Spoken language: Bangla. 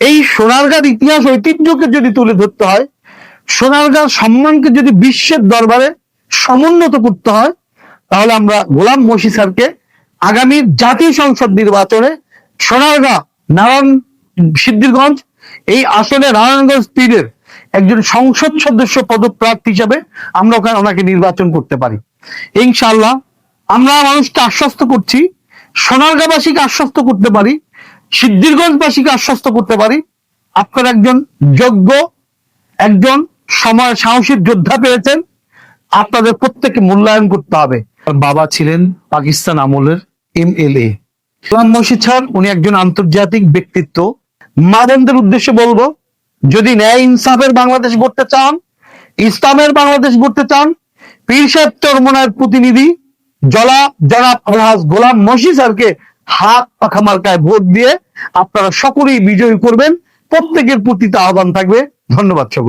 এই সোনারগাঁর ইতিহাস ঐতিহ্যকে যদি তুলে ধরতে হয় সোনারগাঁর সম্মানকে যদি বিশ্বের দরবারে সমুন্নত করতে হয়, তাহলে আমরা গোলাম মসি স্যারকে আগামী জাতীয় সংসদ নির্বাচনে সোনারগাঁ নারায়ণ সিদ্ধিরগঞ্জ, এই আসনে নারায়ণগঞ্জ তীরের একজন সংসদ সদস্য পদপ্রার্থী হিসাবে আমরা ওখানে ওনাকে নির্বাচন করতে পারি। ইনশাল্লাহ আমরা মানুষকে আশ্বস্ত করছি সোনারগাঁবাসীকে আশ্বস্ত করতে পারি সিদ্ধিরগঞ্জবাসীকে আশ্বস্ত করতে পারি। আপনারা একজন যোগ্য একজন সময় সাহসী যোদ্ধা পেয়েছেন। আপনাদের প্রত্যেককে মূল্যায়ন করতে হবে। বাবা ছিলেন পাকিস্তান আমলের এম এল এ। ইমাম মসজিদ স্যার উনি একজন আন্তর্জাতিক ব্যক্তিত্ব। মাদেনদের উদ্দেশ্যে বলব যদি ন্যায় ইনসাফের বাংলাদেশ গড়তে চান ইসলামের বাংলাদেশ গড়তে চান পীর সাহেব চরমনার প্রতিনিধি জলা জনাব আলহাজ গোলাম মসি স্যারকে হাত পাখা মার্কায় ভোট দিয়ে আপনারা সকলেই বিজয়ী করবেন। প্রত্যেকের প্রতি তা আহ্বান থাকবে। ধন্যবাদ সকল